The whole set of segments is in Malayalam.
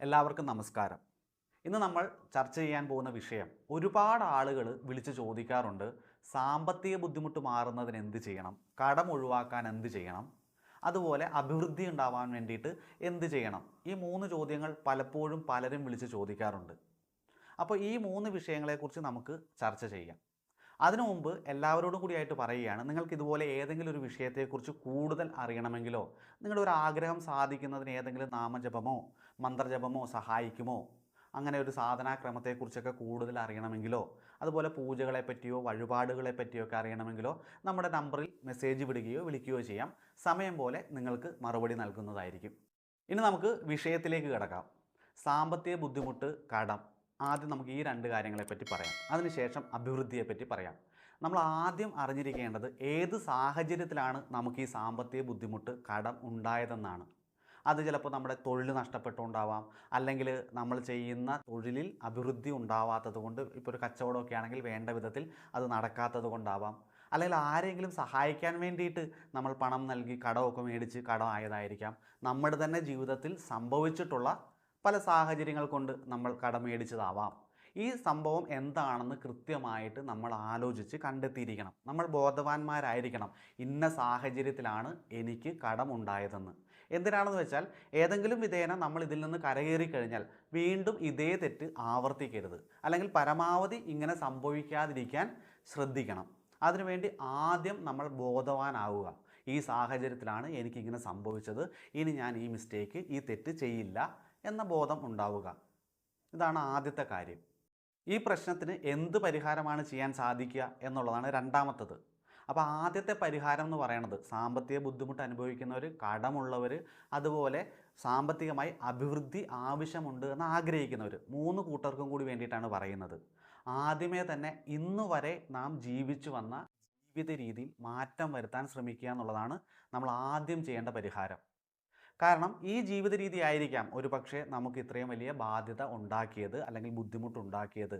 എല്ലാവർക്കും നമസ്കാരം. ഇന്ന് നമ്മൾ ചർച്ച ചെയ്യാൻ പോകുന്ന വിഷയം ഒരുപാട് ആളുകൾ വിളിച്ച് ചോദിക്കാറുണ്ട് സാമ്പത്തിക ബുദ്ധിമുട്ട് മാറുന്നതിന് എന്ത് ചെയ്യണം കടം ഒഴിവാക്കാൻ എന്ത് ചെയ്യണം അതുപോലെ അഭിവൃദ്ധി ഉണ്ടാവാൻ വേണ്ടിയിട്ട് എന്ത് ചെയ്യണം? ഈ മൂന്ന് ചോദ്യങ്ങൾ പലപ്പോഴും പലരും വിളിച്ച് ചോദിക്കാറുണ്ട്. അപ്പോൾ ഈ മൂന്ന് വിഷയങ്ങളെക്കുറിച്ച് നമുക്ക് ചർച്ച ചെയ്യാം. അതിനു മുമ്പ് എല്ലാവരോടും കൂടിയായിട്ട് പറയുകയാണ് നിങ്ങൾക്ക് ഇതുപോലെ ഏതെങ്കിലും ഒരു വിഷയത്തെക്കുറിച്ച് കൂടുതൽ അറിയണമെങ്കിലോ? നിങ്ങളുടെ ഒരു ആഗ്രഹം സാധിക്കുന്നതിന് ഏതെങ്കിലും നാമജപമോ മന്ത്രജപമോ സഹായിക്കുമോ? അങ്ങനെ ഒരു സാധനാക്രമത്തെക്കുറിച്ചൊക്കെ കൂടുതൽ അറിയണമെങ്കിലോ? അതുപോലെ പൂജകളെ പറ്റിയോ വഴിപാടുകളെ പറ്റിയോ ഒക്കെ അറിയണമെങ്കിലോ? നമ്മുടെ നമ്പറിൽ മെസ്സേജ് വിടുകയോ വിളിക്കുകയോ ചെയ്യാം. സമയം പോലെ നിങ്ങൾക്ക് മറുപടി നൽകുന്നതായിരിക്കും. ഇനി നമുക്ക് വിഷയത്തിലേക്ക് കിടക്കാം. സാമ്പത്തിക ബുദ്ധിമുട്ട് കടം. ആദ്യം നമുക്ക് ഈ രണ്ട് കാര്യങ്ങളെപ്പറ്റി പറയാം. അതിനുശേഷം അഭിവൃദ്ധിയെപ്പറ്റി പറയാം. നമ്മൾ ആദ്യം അറിഞ്ഞിരിക്കേണ്ടത് ഏത് സാഹചര്യത്തിലാണ് നമുക്ക് ഈ സാമ്പത്തിക ബുദ്ധിമുട്ട് കടം ഉണ്ടായതെന്നാണ്. അത് ചിലപ്പോൾ നമ്മുടെ തൊഴിൽ നഷ്ടപ്പെട്ടുണ്ടാവാം അല്ലെങ്കിൽ നമ്മൾ ചെയ്യുന്ന തൊഴിലിൽ അഭിവൃദ്ധി ഉണ്ടാവാത്തത് കൊണ്ട് ഇപ്പോൾ ഒരു കച്ചവടമൊക്കെ ആണെങ്കിൽ വേണ്ട വിധത്തിൽ അത് നടക്കാത്തത് കൊണ്ടാവാം. അല്ലെങ്കിൽ ആരെങ്കിലും സഹായിക്കാൻ വേണ്ടിയിട്ട് നമ്മൾ പണം നൽകി കടമൊക്കെ മേടിച്ച് കടമായതായിരിക്കാം നമ്മുടെ തന്നെ ജീവിതത്തിൽ സംഭവിച്ചിട്ടുള്ള പല സാഹചര്യങ്ങൾ കൊണ്ട് നമ്മൾ കടമേടിച്ചതാവാം ഈ സംഭവം എന്താണെന്ന് കൃത്യമായിട്ട് നമ്മൾ ആലോചിച്ച് കണ്ടെത്തിയിരിക്കണം. നമ്മൾ ബോധവാന്മാരായിരിക്കണം. ഇന്ന സാഹചര്യത്തിലാണ് എനിക്ക് കടമുണ്ടായതെന്ന്. എന്തിനാണെന്ന് വെച്ചാൽ ഏതെങ്കിലും വിധേന നമ്മൾ ഇതിൽ നിന്ന് കരകയറി കഴിഞ്ഞാൽ വീണ്ടും ഇതേ തെറ്റ് ആവർത്തിക്കരുത്. അല്ലെങ്കിൽ പരമാവധി ഇങ്ങനെ സംഭവിക്കാതിരിക്കാൻ ശ്രദ്ധിക്കണം. അതിനുവേണ്ടി ആദ്യം നമ്മൾ ബോധവാനാവുക. ഈ സാഹചര്യത്തിലാണ് എനിക്കിങ്ങനെ സംഭവിച്ചത്. ഇനി ഞാൻ ഈ മിസ്റ്റേക്ക് ഈ തെറ്റ് ചെയ്യില്ല. എന്ന ബോധം ഉണ്ടാവുക. ഇതാണ് ആദ്യത്തെ കാര്യം. ഈ പ്രശ്നത്തിന് എന്ത് പരിഹാരമാണ് ചെയ്യാൻ സാധിക്കുക എന്നുള്ളതാണ് രണ്ടാമത്തത്. അപ്പോൾ ആദ്യത്തെ പരിഹാരം എന്ന് പറയുന്നത് സാമ്പത്തിക ബുദ്ധിമുട്ട് അനുഭവിക്കുന്നവർ കടമുള്ളവർ അതുപോലെ സാമ്പത്തികമായി അഭിവൃദ്ധി ആവശ്യമുണ്ട് എന്ന് ആഗ്രഹിക്കുന്നവർ മൂന്ന് കൂട്ടർക്കും കൂടി വേണ്ടിയിട്ടാണ് പറയുന്നത്. ആദ്യമേ തന്നെ ഇന്ന് വരെ നാം ജീവിച്ചു വന്ന ജീവിത രീതിയിൽ മാറ്റം വരുത്താൻ ശ്രമിക്കുക എന്നുള്ളതാണ് നമ്മൾ ആദ്യം ചെയ്യേണ്ട പരിഹാരം. കാരണം ഈ ജീവിത രീതി ആയിരിക്കാം ഒരു പക്ഷേ നമുക്ക് ഇത്രയും വലിയ ബാധ്യത ഉണ്ടാക്കിയത് അല്ലെങ്കിൽ ബുദ്ധിമുട്ടുണ്ടാക്കിയത്.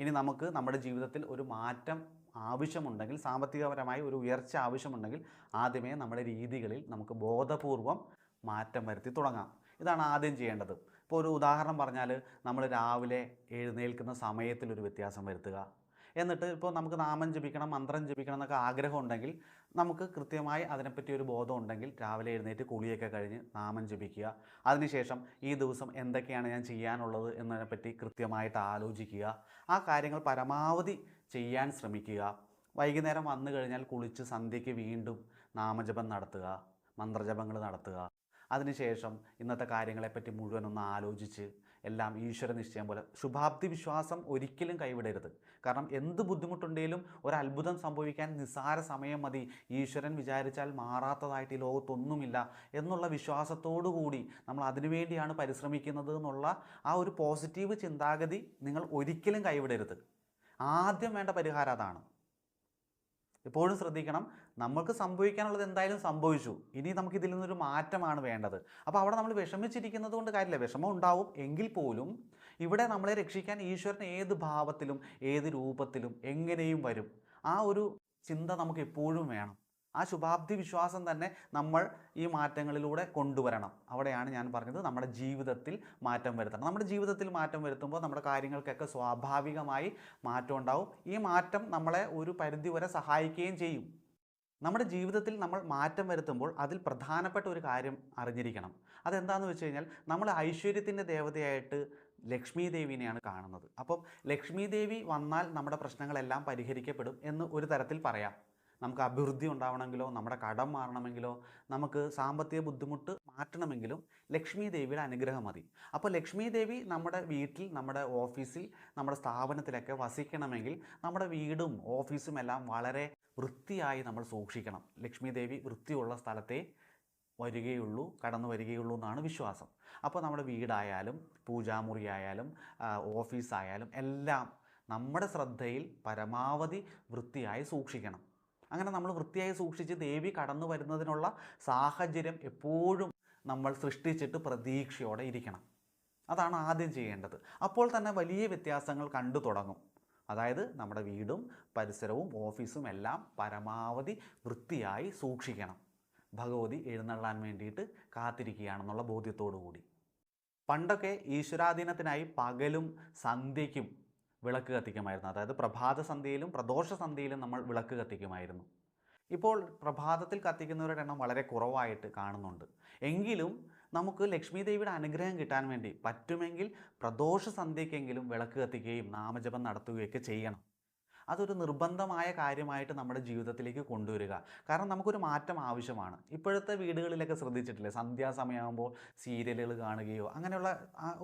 ഇനി നമുക്ക് നമ്മുടെ ജീവിതത്തിൽ ഒരു മാറ്റം ആവശ്യമുണ്ടെങ്കിൽ സാമ്പത്തികപരമായി ഒരു ഉയർച്ച ആവശ്യമുണ്ടെങ്കിൽ ആദ്യമേ നമ്മുടെ രീതികളിൽ നമുക്ക് ബോധപൂർവം മാറ്റം വരുത്തി തുടങ്ങാം. ഇതാണ് ആദ്യം ചെയ്യേണ്ടത്. ഇപ്പോൾ ഒരു ഉദാഹരണം പറഞ്ഞാൽ നമ്മൾ രാവിലെ എഴുന്നേൽക്കുന്ന സമയത്തിൽ ഒരു വ്യത്യാസം വരുത്തുക. എന്നിട്ട് ഇപ്പോൾ നമുക്ക് നാമം ജപിക്കണം മന്ത്രം ജപിക്കണം എന്നൊക്കെ ആഗ്രഹം ഉണ്ടെങ്കിൽ നമുക്ക് കൃത്യമായി അതിനെപ്പറ്റി ഒരു ബോധം ഉണ്ടെങ്കിൽ രാവിലെ എഴുന്നേറ്റ് കുളിയൊക്കെ കഴിഞ്ഞ് നാമം ജപിക്കുക. അതിനുശേഷം ഈ ദിവസം എന്തൊക്കെയാണ് ഞാൻ ചെയ്യാനുള്ളത് എന്നതിനെപ്പറ്റി കൃത്യമായിട്ട് ആലോചിക്കുക. ആ കാര്യങ്ങൾ പരമാവധി ചെയ്യാൻ ശ്രമിക്കുക. വൈകുന്നേരം വന്നു കഴിഞ്ഞാൽ കുളിച്ച് സന്ധ്യയ്ക്ക് വീണ്ടും നാമജപം നടത്തുക മന്ത്രജപങ്ങൾ നടത്തുക. അതിനുശേഷം ഇന്നത്തെ കാര്യങ്ങളെപ്പറ്റി മുഴുവൻ ഒന്ന് ആലോചിച്ച് എല്ലാം ഈശ്വര നിശ്ചയം പോലെ ശുഭാപ്തി വിശ്വാസം ഒരിക്കലും കൈവിടരുത്. കാരണം എന്ത് ബുദ്ധിമുട്ടുണ്ടെങ്കിലും ഒരു അത്ഭുതം സംഭവിക്കാൻ നിസ്സാര സമയം മതി. ഈശ്വരൻ വിചാരിച്ചാൽ മാറാത്തതായിട്ട് ഈ ലോകത്തൊന്നുമില്ല എന്നുള്ള വിശ്വാസത്തോടു കൂടി നമ്മൾ അതിനുവേണ്ടിയാണ് പരിശ്രമിക്കുന്നത് എന്നുള്ള ആ ഒരു പോസിറ്റീവ് ചിന്താഗതി നിങ്ങൾ ഒരിക്കലും കൈവിടരുത്. ആദ്യം വേണ്ട പരിഹാരം അതാണ്. എപ്പോഴും ശ്രദ്ധിക്കണം. നമുക്ക് സംഭവിക്കാനുള്ളത് എന്തായാലും സംഭവിച്ചു. ഇനി നമുക്ക് ഇതിൽ നിന്നൊരു മാറ്റമാണ് വേണ്ടത്. അപ്പോൾ അവിടെ നമ്മൾ വിഷമിച്ചിരിക്കുന്നത് കൊണ്ട് കാര്യമില്ല. വിഷമം ഉണ്ടാവും എങ്കിൽ പോലും ഇവിടെ നമ്മളെ രക്ഷിക്കാൻ ഈശ്വരൻ ഏത് ഭാവത്തിലും ഏത് രൂപത്തിലും എങ്ങനെയും വരും. ആ ഒരു ചിന്ത നമുക്ക് എപ്പോഴും വേണം. ആ ശുഭാപ്തി വിശ്വാസം തന്നെ നമ്മൾ ഈ മാറ്റങ്ങളിലൂടെ കൊണ്ടുവരണം. അവിടെയാണ് ഞാൻ പറഞ്ഞത് നമ്മുടെ ജീവിതത്തിൽ മാറ്റം വരുത്തണം. നമ്മുടെ ജീവിതത്തിൽ മാറ്റം വരുത്തുമ്പോൾ നമ്മുടെ കാര്യങ്ങൾക്കൊക്കെ സ്വാഭാവികമായി മാറ്റം ഉണ്ടാവും. ഈ മാറ്റം നമ്മളെ ഒരു പരിധി വരെ സഹായിക്കുകയും ചെയ്യും. നമ്മുടെ ജീവിതത്തിൽ നമ്മൾ മാറ്റം വരുത്തുമ്പോൾ അതിൽ പ്രധാനപ്പെട്ട ഒരു കാര്യം അറിഞ്ഞിരിക്കണം. അതെന്താണെന്ന് വെച്ച് കഴിഞ്ഞാൽ നമ്മൾ ഐശ്വര്യത്തിന്റെ ദേവതയായിട്ട് ലക്ഷ്മി ദേവിനെയാണ് കാണുന്നത്. അപ്പം ലക്ഷ്മി ദേവി വന്നാൽ നമ്മുടെ പ്രശ്നങ്ങളെല്ലാം പരിഹരിക്കപ്പെടും എന്ന് ഒരു തരത്തിൽ പറയാം. നമുക്ക് അഭിവൃദ്ധി ഉണ്ടാവണമെങ്കിലോ നമ്മുടെ കടം മാറണമെങ്കിലോ നമുക്ക് സാമ്പത്തിക ബുദ്ധിമുട്ട് മാറ്റണമെങ്കിലും ലക്ഷ്മി ദേവിയുടെ അനുഗ്രഹം മതി. അപ്പോൾ ലക്ഷ്മി ദേവി നമ്മുടെ വീട്ടിൽ നമ്മുടെ ഓഫീസിൽ നമ്മുടെ സ്ഥാപനത്തിലൊക്കെ വസിക്കണമെങ്കിൽ നമ്മുടെ വീടും ഓഫീസും എല്ലാം വളരെ വൃത്തിയായി നമ്മൾ സൂക്ഷിക്കണം. ലക്ഷ്മി ദേവി വൃത്തിയുള്ള സ്ഥലത്തെ വരികയുള്ളൂ കടന്നു വരികയുള്ളൂ എന്നാണ് വിശ്വാസം. അപ്പോൾ നമ്മുടെ വീടായാലും പൂജാമുറി ആയാലും ഓഫീസായാലും എല്ലാം നമ്മുടെ ശ്രദ്ധയിൽ പരമാവധി വൃത്തിയായി സൂക്ഷിക്കണം. അങ്ങനെ നമ്മൾ വൃത്തിയായി സൂക്ഷിച്ച് ദേവി കടന്നു വരുന്നതിനുള്ള സാഹചര്യം എപ്പോഴും നമ്മൾ സൃഷ്ടിച്ചിട്ട് പ്രതീക്ഷയോടെ ഇരിക്കണം. അതാണ് ആദ്യം ചെയ്യേണ്ടത്. അപ്പോൾ തന്നെ വലിയ വ്യത്യാസങ്ങൾ കണ്ടു തുടങ്ങും. അതായത് നമ്മുടെ വീടും പരിസരവും ഓഫീസും എല്ലാം പരമാവധി വൃത്തിയായി സൂക്ഷിക്കണം. ഭഗവതി എഴുന്നള്ളാൻ വേണ്ടിയിട്ട് കാത്തിരിക്കുകയാണെന്നുള്ള ബോധ്യത്തോടു കൂടി പണ്ടൊക്കെ ഈശ്വരാധീനത്തിനായി പകലും സന്ധ്യയ്ക്കും വിളക്ക് കത്തിക്കുമായിരുന്നു. അതായത് പ്രഭാത സന്ധ്യയിലും പ്രദോഷ സന്ധ്യയിലും നമ്മൾ വിളക്ക് കത്തിക്കുമായിരുന്നു. ഇപ്പോൾ പ്രഭാതത്തിൽ കത്തിക്കുന്നവരുടെ എണ്ണം വളരെ കുറവായിട്ട് കാണുന്നുണ്ട്. എങ്കിലും നമുക്ക് ലക്ഷ്മി ദേവിയുടെ അനുഗ്രഹം കിട്ടാൻ വേണ്ടി പറ്റുമെങ്കിൽ പ്രദോഷ സന്ധ്യയ്ക്കെങ്കിലും വിളക്ക് കത്തിക്കുകയും നാമജപം നടത്തുകയൊക്കെ ചെയ്യണം. അതൊരു നിർബന്ധമായ കാര്യമായിട്ട് നമ്മുടെ ജീവിതത്തിലേക്ക് കൊണ്ടുവരിക. കാരണം നമുക്കൊരു മാറ്റം ആവശ്യമാണ്. ഇപ്പോഴത്തെ വീടുകളിലൊക്കെ ശ്രദ്ധിച്ചിട്ടില്ലേ? സന്ധ്യാസമയമാകുമ്പോൾ സീരിയലുകൾ കാണുകയോ അങ്ങനെയുള്ള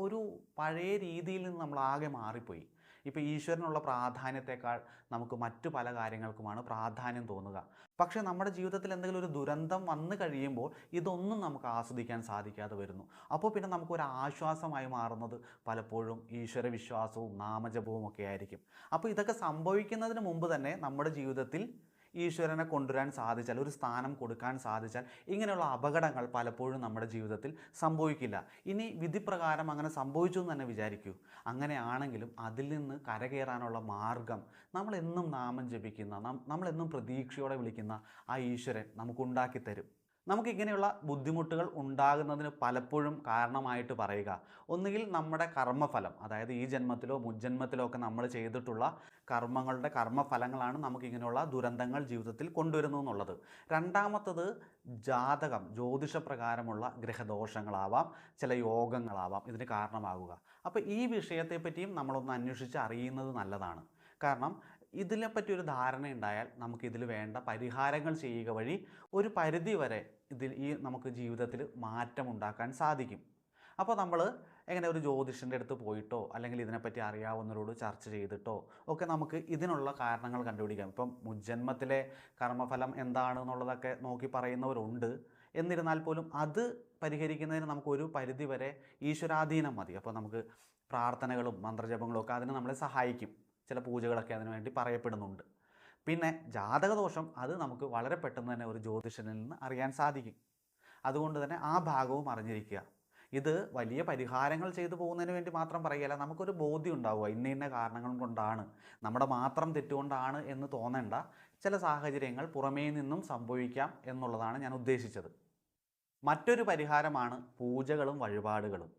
ഒരു പഴയ രീതിയിൽ നിന്ന് നമ്മൾ ആകെ മാറിപ്പോയി. ഇപ്പോൾ ഈശ്വരനുള്ള പ്രാധാന്യത്തെക്കാൾ നമുക്ക് മറ്റു പല കാര്യങ്ങൾക്കുമാണ് പ്രാധാന്യം തോന്നുക. പക്ഷേ നമ്മുടെ ജീവിതത്തിൽ എന്തെങ്കിലും ഒരു ദുരന്തം വന്നു കഴിയുമ്പോൾ ഇതൊന്നും നമുക്ക് ആസ്വദിക്കാൻ സാധിക്കാതെ വരുന്നു. അപ്പോൾ പിന്നെ നമുക്കൊരു ആശ്വാസമായി മാറുന്നത് പലപ്പോഴും ഈശ്വര വിശ്വാസവും നാമജപവും ഒക്കെ ആയിരിക്കും. അപ്പോൾ ഇതൊക്കെ സംഭവിക്കുന്നതിന് മുമ്പ് തന്നെ നമ്മുടെ ജീവിതത്തിൽ ഈശ്വരനെ കൊണ്ടുവരാൻ സാധിച്ചാൽ ഒരു സ്ഥാനം കൊടുക്കാൻ സാധിച്ചാൽ ഇങ്ങനെയുള്ള അപകടങ്ങൾ പലപ്പോഴും നമ്മുടെ ജീവിതത്തിൽ സംഭവിക്കില്ല. ഇനി വിധിപ്രകാരം അങ്ങനെ സംഭവിച്ചു എന്ന് തന്നെ വിചാരിക്കൂ. അങ്ങനെയാണെങ്കിലും അതിൽ നിന്ന് കരകയറാനുള്ള മാർഗം നമ്മളെന്നും നാമം ജപിക്കുന്ന നമ്മളെന്നും പ്രതീക്ഷയോടെ വിളിക്കുന്ന ആ ഈശ്വരൻ നമുക്കുണ്ടാക്കി തരും നമുക്ക് ഇങ്ങനെയുള്ള ബുദ്ധിമുട്ടുകൾ ഉണ്ടാകുന്നതിന് പലപ്പോഴും കാരണമായിട്ട് പറയുക. ഒന്നുകിൽ നമ്മുടെ കർമ്മഫലം അതായത് ഈ ജന്മത്തിലോ മുജ്ജന്മത്തിലോ ഒക്കെ നമ്മൾ ചെയ്തിട്ടുള്ള കർമ്മങ്ങളുടെ കർമ്മഫലങ്ങളാണ് നമുക്കിങ്ങനെയുള്ള ദുരന്തങ്ങൾ ജീവിതത്തിൽ കൊണ്ടുവരുന്നു എന്നുള്ളത്. രണ്ടാമത്തത് ജാതകം ജ്യോതിഷപ്രകാരമുള്ള ഗ്രഹദോഷങ്ങളാവാം ചില യോഗങ്ങളാവാം ഇതിന് കാരണമാകുക. അപ്പോൾ ഈ വിഷയത്തെപ്പറ്റിയും നമ്മളൊന്ന് അന്വേഷിച്ച് അറിയുന്നത് നല്ലതാണ്. കാരണം ഇതിനെപ്പറ്റി ഒരു ധാരണ ഉണ്ടായാൽ നമുക്ക് ഇതിൽ വേണ്ട പരിഹാരങ്ങൾ ചെയ്യുക വഴി ഒരു പരിധി വരെ ഇതിൽ ഈ നമുക്ക് ജീവിതത്തിൽ മാറ്റം ഉണ്ടാക്കാൻ സാധിക്കും. അപ്പോൾ നമ്മൾ എങ്ങനെ ഒരു ജ്യോതിഷന്റെ അടുത്ത് പോയിട്ടോ അല്ലെങ്കിൽ ഇതിനെപ്പറ്റി അറിയാവുന്നവരോട് ചർച്ച ചെയ്തിട്ടോ ഒക്കെ നമുക്ക് ഇതിനുള്ള കാരണങ്ങൾ കണ്ടുപിടിക്കാം. ഇപ്പം മുജ്ജന്മത്തിലെ കർമ്മഫലം എന്താണ് എന്നുള്ളതൊക്കെ നോക്കി പറയുന്നവരുണ്ട്. എന്നിരുന്നാൽ പോലും അത് പരിഹരിക്കുന്നതിന് നമുക്കൊരു പരിധിവരെ ഈശ്വരാധീനം മതി. അപ്പോൾ നമുക്ക് പ്രാർത്ഥനകളും മന്ത്രജപങ്ങളും ഒക്കെ അതിന് നമ്മളെ സഹായിക്കും. ചില പൂജകളൊക്കെ അതിനു വേണ്ടി പറയപ്പെടുന്നുണ്ട്. പിന്നെ ജാതകദോഷം അത് നമുക്ക് വളരെ പെട്ടെന്ന് തന്നെ ഒരു ജ്യോതിഷനിൽ നിന്ന് അറിയാൻ സാധിക്കും. അതുകൊണ്ട് തന്നെ ആ ഭാഗവും അറിഞ്ഞിരിക്കുക. ഇത് വലിയ പരിഹാരങ്ങൾ ചെയ്തു പോകുന്നതിന് വേണ്ടി മാത്രം പറയുകയല്ല നമുക്കൊരു ബോധ്യം ഉണ്ടാവുക. ഇന്ന ഇന്ന കാരണങ്ങൾ കൊണ്ടാണ്. നമ്മുടെ മാത്രം തെറ്റുകൊണ്ടാണ് എന്ന് തോന്നേണ്ട. ചില സാഹചര്യങ്ങൾ പുറമേ നിന്നും സംഭവിക്കാം എന്നുള്ളതാണ് ഞാൻ ഉദ്ദേശിച്ചത്. മറ്റൊരു പരിഹാരമാണ് പൂജകളും വഴിപാടുകളും.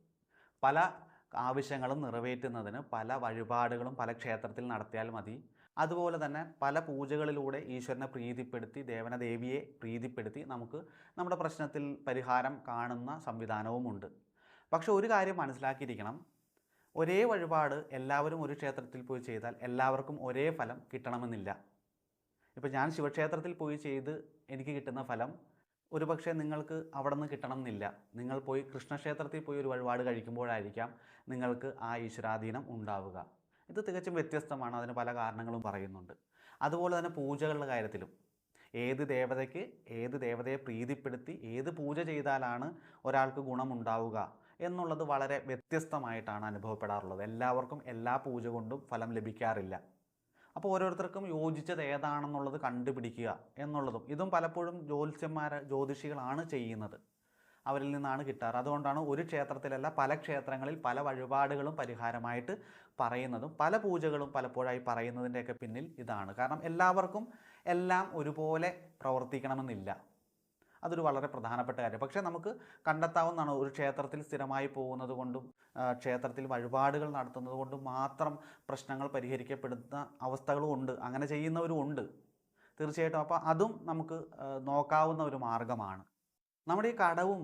പല ആവശ്യങ്ങളും നിറവേറ്റുന്നതിന് പല വഴിപാടുകളും പല ക്ഷേത്രത്തിൽ നടത്തിയാൽ മതി. അതുപോലെ തന്നെ പല പൂജകളിലൂടെ ഈശ്വരനെ പ്രീതിപ്പെടുത്തി ദേവനദേവിയെ പ്രീതിപ്പെടുത്തി നമുക്ക് നമ്മുടെ പ്രശ്നത്തിൽ പരിഹാരം കാണുന്ന സംവിധാനവുമുണ്ട്. പക്ഷെ ഒരു കാര്യം മനസ്സിലാക്കിയിരിക്കണം. ഒരേ വഴിപാട് എല്ലാവരും ഒരു ക്ഷേത്രത്തിൽ പോയി ചെയ്താൽ എല്ലാവർക്കും ഒരേ ഫലം കിട്ടണമെന്നില്ല. ഇപ്പോൾ ഞാൻ ശിവക്ഷേത്രത്തിൽ പോയി ചെയ്ത് എനിക്ക് കിട്ടുന്ന ഫലം ഒരുപക്ഷെ നിങ്ങൾക്ക് അവിടെ നിന്ന് കിട്ടണം എന്നില്ല നിങ്ങൾ പോയി കൃഷ്ണക്ഷേത്രത്തിൽ പോയി ഒരു വഴിപാട് കഴിക്കുമ്പോഴായിരിക്കാം നിങ്ങൾക്ക് ആ ഈശ്വരാധീനം ഉണ്ടാവുക. ഇത് തികച്ചും വ്യത്യസ്തമാണ് അതിന് പല കാരണങ്ങളും പറയുന്നുണ്ട്. അതുപോലെ തന്നെ പൂജകളുടെ കാര്യത്തിലും. ഏത് ദേവതയ്ക്ക് ഏത് ദേവതയെ പ്രീതിപ്പെടുത്തി ഏത് പൂജ ചെയ്താലാണ് ഒരാൾക്ക് ഗുണമുണ്ടാവുക എന്നുള്ളത് വളരെ വ്യത്യസ്തമായിട്ടാണ് അനുഭവപ്പെടാറുള്ളത്. എല്ലാവർക്കും എല്ലാ പൂജ കൊണ്ടും ഫലം ലഭിക്കാറില്ല. അപ്പോൾ ഓരോരുത്തർക്കും യോജിച്ചത് ഏതാണെന്നുള്ളത് കണ്ടുപിടിക്കുക എന്നുള്ളതും. ഇതും പലപ്പോഴും ജ്യോത്സ്യന്മാർ ജ്യോതിഷികളാണ് ചെയ്യുന്നത്. അവരിൽ നിന്നാണ് കിട്ടാറ്. അതുകൊണ്ടാണ് ഒരു ക്ഷേത്രത്തിലല്ല പല ക്ഷേത്രങ്ങളിൽ പല വഴിപാടുകളും പരിഹാരമായിട്ട് പറയുന്നതും പല പൂജകളും പലപ്പോഴായി പറയുന്നതിന്റെയൊക്കെ പിന്നിൽ ഇതാണ്. കാരണം എല്ലാവർക്കും എല്ലാം ഒരുപോലെ പ്രവർത്തിക്കണമെന്നില്ല. അതൊരു വളരെ പ്രധാനപ്പെട്ട കാര്യം. പക്ഷേ നമുക്ക് കണ്ടെത്താവുന്നതാണ് ഒരു ക്ഷേത്രത്തിൽ സ്ഥിരമായി പോകുന്നത് കൊണ്ടും ക്ഷേത്രത്തിൽ വഴിപാടുകൾ നടത്തുന്നത് കൊണ്ടും മാത്രം പ്രശ്നങ്ങൾ പരിഹരിക്കപ്പെടുന്ന അവസ്ഥകളും ഉണ്ട്. അങ്ങനെ ചെയ്യുന്നവരും ഉണ്ട്. തീർച്ചയായിട്ടും. അപ്പോൾ അതും നമുക്ക് നോക്കാവുന്ന ഒരു മാർഗമാണ്. നമ്മുടെ ഈ കടവും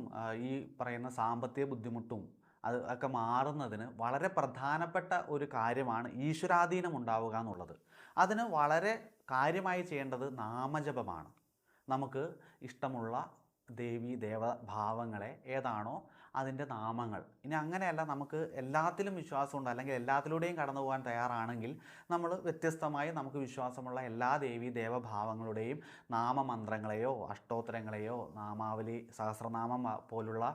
ഈ പറയുന്ന സാമ്പത്തിക ബുദ്ധിമുട്ടും അത് ഒക്കെ മാറുന്നതിന് വളരെ പ്രധാനപ്പെട്ട ഒരു കാര്യമാണ് ഈശ്വരാധീനം ഉണ്ടാവുക എന്നുള്ളത്. അതിന് വളരെ കാര്യമായി ചെയ്യേണ്ടത് നാമജപമാണ്. നമുക്ക് ഇഷ്ടമുള്ള ദേവി ദേവ ഭാവങ്ങളെ ഏതാണോ അതിന്റെ നാമങ്ങൾ. ഇനി അങ്ങനെയല്ല നമുക്ക് എല്ലാത്തിലും വിശ്വാസമുണ്ട്. അല്ലെങ്കിൽ എല്ലാത്തിലൂടെയും കടന്നു പോകാൻ തയ്യാറാണെങ്കിൽ നമ്മൾ വ്യത്യസ്തമായി നമുക്ക് വിശ്വാസമുള്ള എല്ലാ ദേവി ദേവഭാവങ്ങളുടെയും നാമമന്ത്രങ്ങളെയോ അഷ്ടോത്തരങ്ങളെയോ നാമാവലി സഹസ്രനാമം പോലുള്ള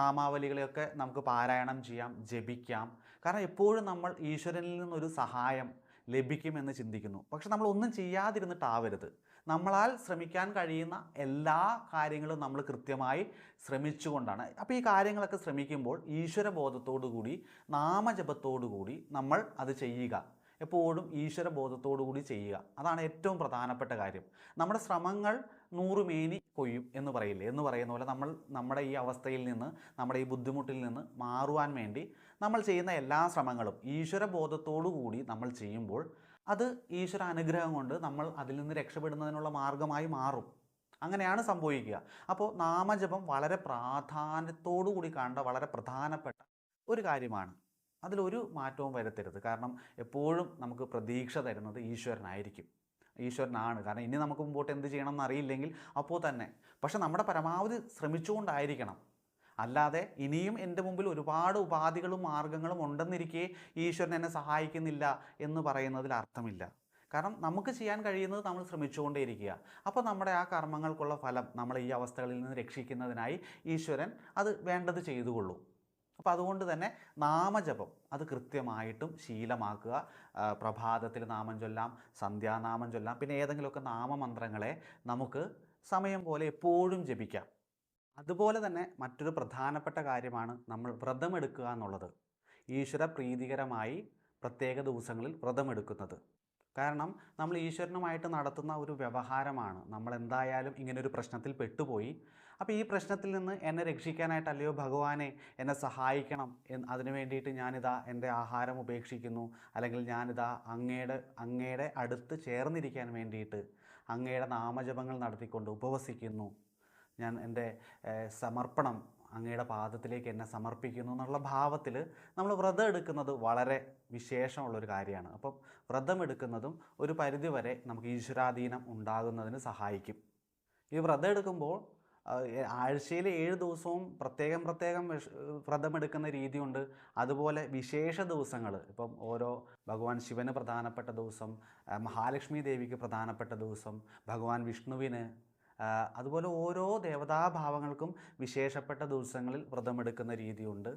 നാമാവലികളെയൊക്കെ നമുക്ക് പാരായണം ചെയ്യാം ജപിക്കാം. കാരണം എപ്പോഴും നമ്മൾ ഈശ്വരനിൽ നിന്നൊരു സഹായം ലഭിക്കുമെന്ന് ചിന്തിക്കുന്നു. പക്ഷെ നമ്മൾ ഒന്നും ചെയ്യാതിരുന്നിട്ടാവരുത്. നമ്മളാൽ ശ്രമിക്കാൻ കഴിയുന്ന എല്ലാ കാര്യങ്ങളും നമ്മൾ കൃത്യമായി ശ്രമിച്ചുകൊണ്ടാണ്. അപ്പോൾ ഈ കാര്യങ്ങളൊക്കെ ശ്രമിക്കുമ്പോൾ ഈശ്വരബോധത്തോടു കൂടി നാമജപത്തോടു കൂടി നമ്മൾ അത് ചെയ്യുക. എപ്പോഴും ഈശ്വര കൂടി ചെയ്യുക. അതാണ് ഏറ്റവും പ്രധാനപ്പെട്ട കാര്യം. നമ്മുടെ ശ്രമങ്ങൾ നൂറുമേനി കൊയ്യും എന്ന് പറയില്ലേ? എന്ന് പറയുന്ന പോലെ നമ്മൾ നമ്മുടെ ഈ അവസ്ഥയിൽ നിന്ന് നമ്മുടെ ഈ ബുദ്ധിമുട്ടിൽ നിന്ന് മാറുവാൻ വേണ്ടി നമ്മൾ ചെയ്യുന്ന എല്ലാ ശ്രമങ്ങളും ഈശ്വര കൂടി നമ്മൾ ചെയ്യുമ്പോൾ അത് ഈശ്വര അനുഗ്രഹം കൊണ്ട് നമ്മൾ അതിൽ നിന്ന് രക്ഷപ്പെടുന്നതിനുള്ള മാർഗമായി മാറും. അങ്ങനെയാണ് സംഭവിക്കുക. അപ്പോൾ നാമജപം വളരെ പ്രാധാന്യത്തോടു കൂടി കാണേണ്ട വളരെ പ്രധാനപ്പെട്ട ഒരു കാര്യമാണ്. അതിലൊരു മാറ്റവും വരുത്തരുത്. കാരണം എപ്പോഴും നമുക്ക് പ്രതീക്ഷ തരുന്നത് ഈശ്വരനായിരിക്കും. ഈശ്വരനാണ്. കാരണം ഇനി നമുക്ക് മുമ്പോട്ട് എന്ത് ചെയ്യണം എന്നറിയില്ലെങ്കിൽ അപ്പോൾ തന്നെ. പക്ഷെ നമ്മുടെ പരമാവധി ശ്രമിച്ചുകൊണ്ടായിരിക്കണം. അല്ലാതെ ഇനിയും എന്റെ മുമ്പിൽ ഒരുപാട് ഉപാധികളും മാർഗങ്ങളും ഉണ്ടെന്നിരിക്കെ ഈശ്വരൻ എന്നെ സഹായിക്കുന്നില്ല എന്ന് പറയുന്നതിൽ അർത്ഥമില്ല. കാരണം നമുക്ക് ചെയ്യാൻ കഴിയുന്നത് നമ്മൾ ശ്രമിച്ചുകൊണ്ടേയിരിക്കുക. അപ്പോൾ നമ്മുടെ ആ കർമ്മങ്ങൾക്കുള്ള ഫലം നമ്മൾ ഈ അവസ്ഥകളിൽ നിന്ന് രക്ഷിക്കുന്നതിനായി ഈശ്വരൻ അത് വേണ്ടത് ചെയ്തുകൊള്ളൂ. അപ്പോൾ അതുകൊണ്ട് തന്നെ നാമജപം അത് കൃത്യമായിട്ടും ശീലമാക്കുക. പ്രഭാതത്തിൽ നാമം ചൊല്ലാം സന്ധ്യാനാമം ചൊല്ലാം പിന്നെ ഏതെങ്കിലുമൊക്കെ നാമമന്ത്രങ്ങളെ നമുക്ക് സമയം പോലെ എപ്പോഴും ജപിക്കാം. അതുപോലെ തന്നെ മറ്റൊരു പ്രധാനപ്പെട്ട കാര്യമാണ് നമ്മൾ വ്രതമെടുക്കുക എന്നുള്ളത്. ഈശ്വര പ്രീതികരമായി പ്രത്യേക ദിവസങ്ങളിൽ വ്രതമെടുക്കുന്നത്. കാരണം നമ്മൾ ഈശ്വരനുമായിട്ട് നടത്തുന്ന ഒരു വ്യവഹാരമാണ്. നമ്മൾ എന്തായാലും ഇങ്ങനൊരു പ്രശ്നത്തിൽ പെട്ടുപോയി അപ്പോൾ ഈ പ്രശ്നത്തിൽ നിന്ന് എന്നെ രക്ഷിക്കാനായിട്ട് അല്ലയോ ഭഗവാനെ എന്നെ സഹായിക്കണം എന്ന് അതിനു വേണ്ടിയിട്ട് ഞാനിതാ എന്റെ ആഹാരം ഉപേക്ഷിക്കുന്നു. അല്ലെങ്കിൽ ഞാനിതാ അങ്ങയുടെ അങ്ങയുടെ അടുത്ത് ചേർന്നിരിക്കാൻ വേണ്ടിയിട്ട് അങ്ങയുടെ നാമജപങ്ങൾ നടത്തിക്കൊണ്ട് ഉപവസിക്കുന്നു. ഞാൻ എന്റെ സമർപ്പണം അങ്ങയുടെ പാദത്തിലേക്ക് എന്നെ സമർപ്പിക്കുന്നു എന്നുള്ള ഭാവത്തിൽ നമ്മൾ വ്രതം എടുക്കുന്നത് വളരെ വിശേഷമുള്ളൊരു കാര്യമാണ്. അപ്പം വ്രതം എടുക്കുന്നതും ഒരു പരിധിവരെ നമുക്ക് ഈശ്വരാധീനം ഉണ്ടാകുന്നതിന് സഹായിക്കും. ഈ വ്രതം എടുക്കുമ്പോൾ ആഴ്ചയിൽ ഏഴ് ദിവസവും പ്രത്യേകം പ്രത്യേകം വ്രതമെടുക്കുന്ന രീതിയുണ്ട്. അതുപോലെ വിശേഷ ദിവസങ്ങൾ ഇപ്പം ഓരോ ഭഗവാൻ ശിവന് പ്രധാനപ്പെട്ട ദിവസം മഹാലക്ഷ്മി ദേവിക്ക് പ്രധാനപ്പെട്ട ദിവസം ഭഗവാൻ വിഷ്ണുവിന് അതുപോലെ ഓരോ ദേവതാഭാവങ്ങൾക്കും വിശേഷപ്പെട്ട ദിവസങ്ങളിൽ വ്രതമെടുക്കുന്ന രീതിയുണ്ട്.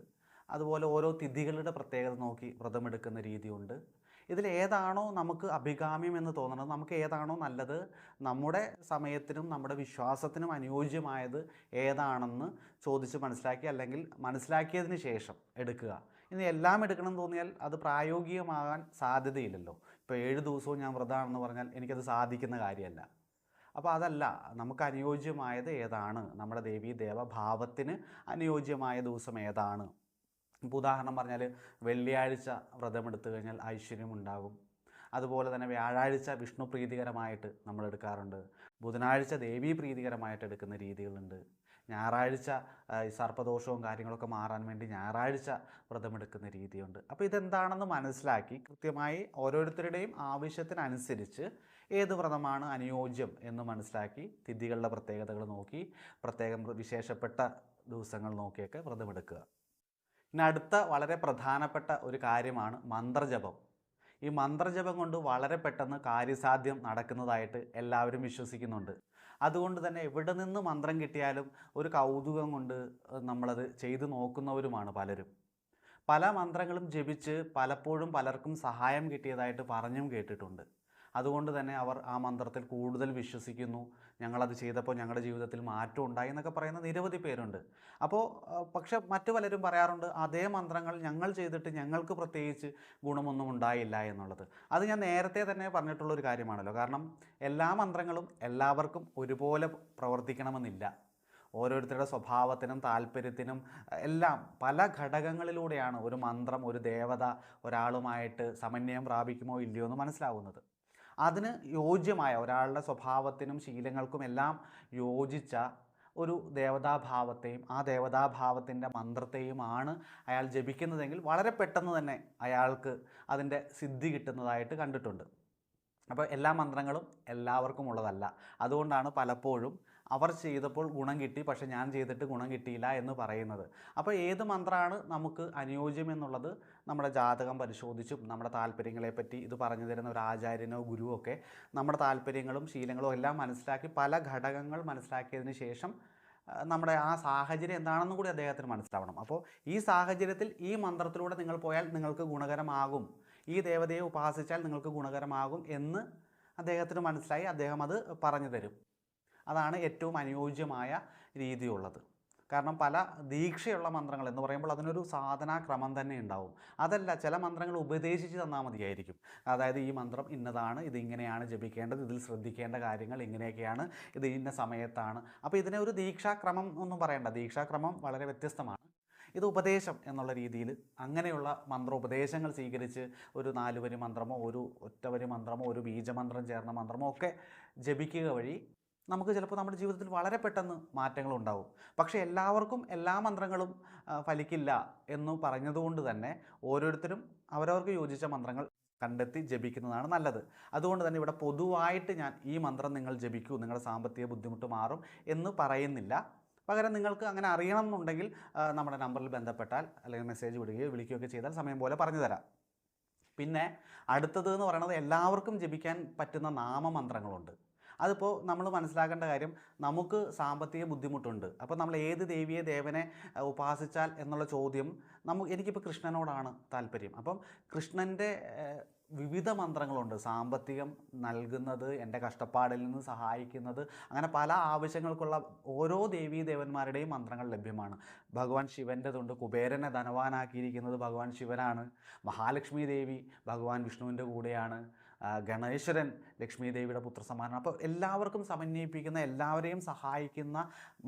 അതുപോലെ ഓരോ തിഥികളുടെ പ്രത്യേകത നോക്കി വ്രതമെടുക്കുന്ന രീതിയുണ്ട്. ഇതിൽ ഏതാണോ നമുക്ക് അഭികാമ്യം എന്ന് തോന്നുന്നത് നമുക്ക് ഏതാണോ നല്ലത് നമ്മുടെ സമയത്തിനും നമ്മുടെ വിശ്വാസത്തിനും അനുയോജ്യമായത് ഏതാണെന്ന് ചോദിച്ച് മനസ്സിലാക്കി അല്ലെങ്കിൽ മനസ്സിലാക്കിയതിന് ശേഷം എടുക്കുക. ഇനി എല്ലാം എടുക്കണം തോന്നിയാൽ അത് പ്രായോഗികമാകാൻ സാധ്യതയില്ലല്ലോ. ഇപ്പോൾ ഏഴ് ദിവസവും ഞാൻ വ്രതമാണെന്ന് പറഞ്ഞാൽ എനിക്കത് സാധിക്കുന്ന കാര്യമല്ല. അപ്പോൾ അതല്ല നമുക്ക് അനുയോജ്യമായത് ഏതാണ്? നമ്മുടെ ദേവീ ദേവഭാവത്തിന് അനുയോജ്യമായ ദിവസം ഏതാണ്? ഇപ്പോൾ ഉദാഹരണം പറഞ്ഞാൽ വെള്ളിയാഴ്ച വ്രതമെടുത്തു കഴിഞ്ഞാൽ ഐശ്വര്യം ഉണ്ടാകും അതുപോലെ തന്നെ വ്യാഴാഴ്ച വിഷ്ണു പ്രീതികരമായിട്ട് നമ്മൾ എടുക്കാറുണ്ട്. ബുധനാഴ്ച ദേവി പ്രീതികരമായിട്ട് എടുക്കുന്ന രീതികളുണ്ട്. ഞായറാഴ്ച ഈ സർപ്പദോഷവും കാര്യങ്ങളൊക്കെ മാറാൻ വേണ്ടി ഞായറാഴ്ച വ്രതമെടുക്കുന്ന രീതിയുണ്ട്. അപ്പോൾ ഇതെന്താണെന്ന് മനസ്സിലാക്കി കൃത്യമായി ഓരോരുത്തരുടെയും ആവശ്യത്തിനനുസരിച്ച് ഏത് വ്രതമാണ് അനുയോജ്യം എന്ന് മനസ്സിലാക്കി തിഥികളുടെ പ്രത്യേകതകൾ നോക്കി പ്രത്യേകം വിശേഷപ്പെട്ട ദിവസങ്ങൾ നോക്കിയൊക്കെ വ്രതമെടുക്കുക. ഇനി അടുത്ത വളരെ പ്രധാനപ്പെട്ട ഒരു കാര്യമാണ് മന്ത്രജപം. ഈ മന്ത്രജപം കൊണ്ട് വളരെ പെട്ടെന്ന് കാര്യസാധ്യം നടക്കുന്നതായിട്ട് എല്ലാവരും വിശ്വസിക്കുന്നുണ്ട്. അതുകൊണ്ട് തന്നെ എവിടെ നിന്ന് മന്ത്രം കിട്ടിയാലും ഒരു കൗതുകം കൊണ്ട് നമ്മളത് ചെയ്തു നോക്കുന്നവരുമാണ് പലരും. പല മന്ത്രങ്ങളും ജപിച്ച് പലപ്പോഴും പലർക്കും സഹായം കിട്ടിയതായിട്ട് പറഞ്ഞും കേട്ടിട്ടുണ്ട്. അതുകൊണ്ട് തന്നെ അവർ ആ മന്ത്രത്തിൽ കൂടുതൽ വിശ്വസിക്കുന്നു. ഞങ്ങളത് ചെയ്തപ്പോൾ ഞങ്ങളുടെ ജീവിതത്തിൽ മാറ്റം ഉണ്ടായി എന്നൊക്കെ പറയുന്ന നിരവധി പേരുണ്ട്. അപ്പോൾ പക്ഷേ മറ്റു പലരും പറയാറുണ്ട് അതേ മന്ത്രങ്ങൾ ഞങ്ങൾ ചെയ്തിട്ട് ഞങ്ങൾക്ക് പ്രത്യേകിച്ച് ഗുണമൊന്നും ഉണ്ടായില്ല എന്നുള്ളത്. അത് ഞാൻ നേരത്തെ തന്നെ പറഞ്ഞിട്ടുള്ളൊരു കാര്യമാണല്ലോ. കാരണം എല്ലാ മന്ത്രങ്ങളും എല്ലാവർക്കും ഒരുപോലെ പ്രവർത്തിക്കണമെന്നില്ല. ഓരോരുത്തരുടെ സ്വഭാവത്തിനും താല്പര്യത്തിനും എല്ലാം പല ഘടകങ്ങളിലൂടെയാണ് ഒരു മന്ത്രം ഒരു ദേവത ഒരാളുമായിട്ട് സമന്വയം പ്രാപിക്കുമോ ഇല്ലയോ എന്ന് മനസ്സിലാവുന്നത്. അതിന് യോജ്യമായ ഒരാളുടെ സ്വഭാവത്തിനും ശീലങ്ങൾക്കും എല്ലാം യോജിച്ച ഒരു ദേവതാഭാവത്തെയും ആ ദേവതാഭാവത്തിന്റെ മന്ത്രത്തെയുമാണ് അയാൾ ജപിക്കുന്നതെങ്കിൽ വളരെ പെട്ടെന്ന് തന്നെ അയാൾക്ക് അതിന്റെ സിദ്ധി കിട്ടുന്നതായിട്ട് കണ്ടിട്ടുണ്ട്. അപ്പോൾ എല്ലാ മന്ത്രങ്ങളും എല്ലാവർക്കും ഉള്ളതല്ല. അതുകൊണ്ടാണ് പലപ്പോഴും അവർ ചെയ്തപ്പോൾ ഗുണം കിട്ടി പക്ഷെ ഞാൻ ചെയ്തിട്ട് ഗുണം കിട്ടിയില്ല എന്ന് പറയുന്നത്. അപ്പോൾ ഏത് മന്ത്രമാണ് നമുക്ക് അനുയോജ്യം എന്നുള്ളത് നമ്മുടെ ജാതകം പരിശോധിച്ചും നമ്മുടെ താല്പര്യങ്ങളെപ്പറ്റി ഇത് പറഞ്ഞു തരുന്ന ഒരു ആചാര്യനോ ഗുരുവോ ഒക്കെ നമ്മുടെ താല്പര്യങ്ങളും ശീലങ്ങളും എല്ലാം മനസ്സിലാക്കി പല ഘടകങ്ങൾ മനസ്സിലാക്കിയതിന് ശേഷം നമ്മുടെ ആ സാഹചര്യം എന്താണെന്ന് കൂടി അദ്ദേഹത്തിന് മനസ്സിലാവണം. അപ്പോൾ ഈ സാഹചര്യത്തിൽ ഈ മന്ത്രത്തിലൂടെ നിങ്ങൾ പോയാൽ നിങ്ങൾക്ക് ഗുണകരമാകും. ഈ ദേവതയെ ഉപാസിച്ചാൽ നിങ്ങൾക്ക് ഗുണകരമാകും എന്ന് അദ്ദേഹത്തിന് മനസ്സിലായി. അദ്ദേഹം അത് പറഞ്ഞു തരും. അതാണ് ഏറ്റവും അനുയോജ്യമായ രീതിയുള്ളത്. കാരണം പല ദീക്ഷയുള്ള മന്ത്രങ്ങൾ എന്ന് പറയുമ്പോൾ അതിനൊരു സാധനാക്രമം തന്നെ ഉണ്ടാവും. അതല്ല ചില മന്ത്രങ്ങൾ ഉപദേശിച്ച് തന്നാൽ മതിയായിരിക്കും. അതായത് ഈ മന്ത്രം ഇന്നതാണ് ഇതിങ്ങനെയാണ് ജപിക്കേണ്ടത് ഇതിൽ ശ്രദ്ധിക്കേണ്ട കാര്യങ്ങൾ ഇങ്ങനെയൊക്കെയാണ് ഇത് ഇന്ന സമയത്താണ്. അപ്പോൾ ഇതിനെ ഒരു ദീക്ഷാക്രമം ഒന്നും പറയണ്ട. ദീക്ഷാക്രമം വളരെ വ്യത്യസ്തമാണ്. ഇത് ഉപദേശം എന്നുള്ള രീതിയിൽ അങ്ങനെയുള്ള മന്ത്രോപദേശങ്ങൾ സ്വീകരിച്ച് ഒരു നാലുവരി മന്ത്രമോ ഒരു ഒറ്റവരി മന്ത്രമോ ഒരു ബീജമന്ത്രം ചേർന്ന മന്ത്രമോ ഒക്കെ ജപിക്കുക വഴി നമുക്ക് ചിലപ്പോൾ നമ്മുടെ ജീവിതത്തിൽ വളരെ പെട്ടെന്ന് മാറ്റങ്ങൾ ഉണ്ടാവും പക്ഷേ എല്ലാവർക്കും എല്ലാ മന്ത്രങ്ങളും ഫലിക്കില്ല എന്ന് പറഞ്ഞതുകൊണ്ട് തന്നെ ഓരോരുത്തരും അവരവർക്ക് യോജിച്ച മന്ത്രങ്ങൾ കണ്ടെത്തി ജപിക്കുന്നതാണ് നല്ലത്. അതുകൊണ്ട് തന്നെ ഇവിടെ പൊതുവായിട്ട് ഞാൻ ഈ മന്ത്രം നിങ്ങൾ ജപിക്കൂ നിങ്ങളുടെ സാമ്പത്തിക ബുദ്ധിമുട്ട് മാറും എന്ന് പറയുന്നില്ല. പകരം നിങ്ങൾക്ക് അങ്ങനെ അറിയണം എന്നുണ്ടെങ്കിൽ നമ്മുടെ നമ്പറിൽ ബന്ധപ്പെട്ടാൽ അല്ലെങ്കിൽ മെസ്സേജ് വിടുകയോ വിളിക്കുകയോ ചെയ്താൽ സമയം പോലെ പറഞ്ഞു തരാം. പിന്നെ അടുത്തത് എന്ന് പറയുന്നത് എല്ലാവർക്കും ജപിക്കാൻ പറ്റുന്ന നാമമന്ത്രങ്ങളുണ്ട്. അതിപ്പോൾ നമ്മൾ മനസ്സിലാക്കേണ്ട കാര്യം നമുക്ക് സാമ്പത്തിക ബുദ്ധിമുട്ടുണ്ട്. അപ്പോൾ നമ്മൾ ഏത് ദേവിയെ ദേവനെ ഉപാസിച്ചാൽ എന്നുള്ള ചോദ്യം നമുക്ക് എനിക്കിപ്പോൾ കൃഷ്ണനോടാണ് താല്പര്യം. അപ്പം കൃഷ്ണന്റെ വിവിധ മന്ത്രങ്ങളുണ്ട്. സാമ്പത്തികം നൽകുന്നത് എന്റെ കഷ്ടപ്പാടിൽ നിന്ന് സഹായിക്കുന്നത് അങ്ങനെ പല ആവശ്യങ്ങൾക്കുള്ള ഓരോ ദേവീ ദേവന്മാരുടെയും മന്ത്രങ്ങൾ ലഭ്യമാണ്. ഭഗവാൻ ശിവന്റെതുണ്ട്. കുബേരനെ ധനവാനാക്കിയിരിക്കുന്നത് ഭഗവാൻ ശിവനാണ്. മഹാലക്ഷ്മി ദേവി ഭഗവാൻ വിഷ്ണുവിന്റെ കൂടെയാണ്. ഗണേശ്വരൻ ലക്ഷ്മി ദേവിയുടെ അപ്പോൾ എല്ലാവർക്കും സമന്വയിപ്പിക്കുന്ന എല്ലാവരെയും സഹായിക്കുന്ന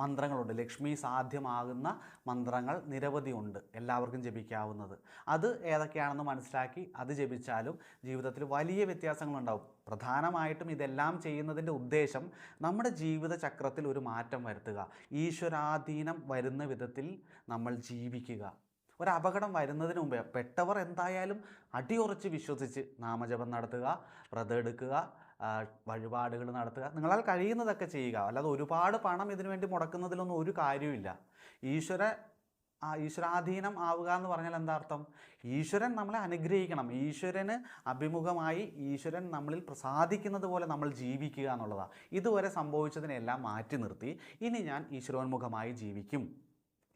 മന്ത്രങ്ങളുണ്ട്. ലക്ഷ്മി സാധ്യമാകുന്ന മന്ത്രങ്ങൾ നിരവധി ഉണ്ട് എല്ലാവർക്കും ജപിക്കാവുന്നത്. അത് ഏതൊക്കെയാണെന്ന് മനസ്സിലാക്കി അത് ജപിച്ചാലും ജീവിതത്തിൽ വലിയ വ്യത്യാസങ്ങളുണ്ടാവും. പ്രധാനമായിട്ടും ഇതെല്ലാം ചെയ്യുന്നതിന്റെ ഉദ്ദേശം നമ്മുടെ ജീവിത ചക്രത്തിൽ ഒരു മാറ്റം വരുത്തുക. ഈശ്വരാധീനം വരുന്ന വിധത്തിൽ നമ്മൾ ജീവിക്കുക. ഒരു അപകടം വരുന്നതിന് മുമ്പേ പെട്ടവർ എന്തായാലും അടിയുറച്ച് വിശ്വസിച്ച് നാമജപം നടത്തുക വ്രതം എടുക്കുക ആ, വഴിപാടുകൾ നടത്തുക. നിങ്ങളാൽ കഴിയുന്നതൊക്കെ ചെയ്യുക. അല്ലാതെ ഒരുപാട് പണം ഇതിനു വേണ്ടി മുടക്കുന്നതിലൊന്നും ഒരു കാര്യമില്ല ഈശ്വര ആ ഈശ്വരാധീനം ആവുക എന്ന് പറഞ്ഞാൽ എന്താ അർത്ഥം? ഈശ്വരൻ നമ്മളെ അനുഗ്രഹിക്കണം. ഈശ്വരന് അഭിമുഖമായി ഈശ്വരൻ നമ്മളിൽ പ്രസാദിക്കുന്നത് പോലെ നമ്മൾ ജീവിക്കുക എന്നുള്ളതാണ് ഇതുവരെ സംഭവിച്ചതിനെല്ലാം മാറ്റി നിർത്തി. ഇനി ഞാൻ ഈശ്വരോന്മുഖമായി ജീവിക്കും.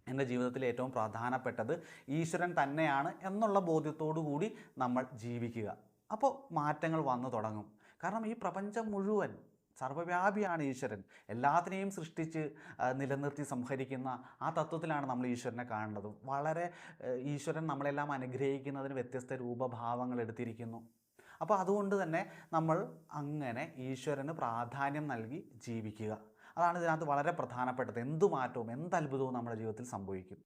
എന്റെ ജീവിതത്തിൽ ഏറ്റവും പ്രധാനപ്പെട്ടത് ഈശ്വരൻ തന്നെയാണ് എന്നുള്ള ബോധ്യത്തോടു കൂടി നമ്മൾ ജീവിക്കുക. അപ്പോൾ മാറ്റങ്ങൾ വന്നു തുടങ്ങും. കാരണം ഈ പ്രപഞ്ചം മുഴുവൻ സർവവ്യാപിയാണ് ഈശ്വരൻ. എല്ലാത്തിനെയും സൃഷ്ടിച്ച് നിലനിർത്തി സംഹരിക്കുന്ന ആ തത്വത്തിലാണ് നമ്മൾ ഈശ്വരനെ കാണേണ്ടത് വളരെ ഈശ്വരൻ നമ്മളെല്ലാം അനുഗ്രഹിക്കുന്നതിന് വ്യത്യസ്ത രൂപഭാവങ്ങൾ എടുത്തിരിക്കുന്നു. അപ്പോൾ അതുകൊണ്ട് തന്നെ നമ്മൾ അങ്ങനെ ഈശ്വരന് പ്രാധാന്യം നൽകി ജീവിക്കുക. അതാണ് ഇതിനകത്ത് വളരെ പ്രധാനപ്പെട്ടത്. എന്ത് മാറ്റവും എന്ത് അത്ഭുതവും നമ്മുടെ ജീവിതത്തിൽ സംഭവിക്കും.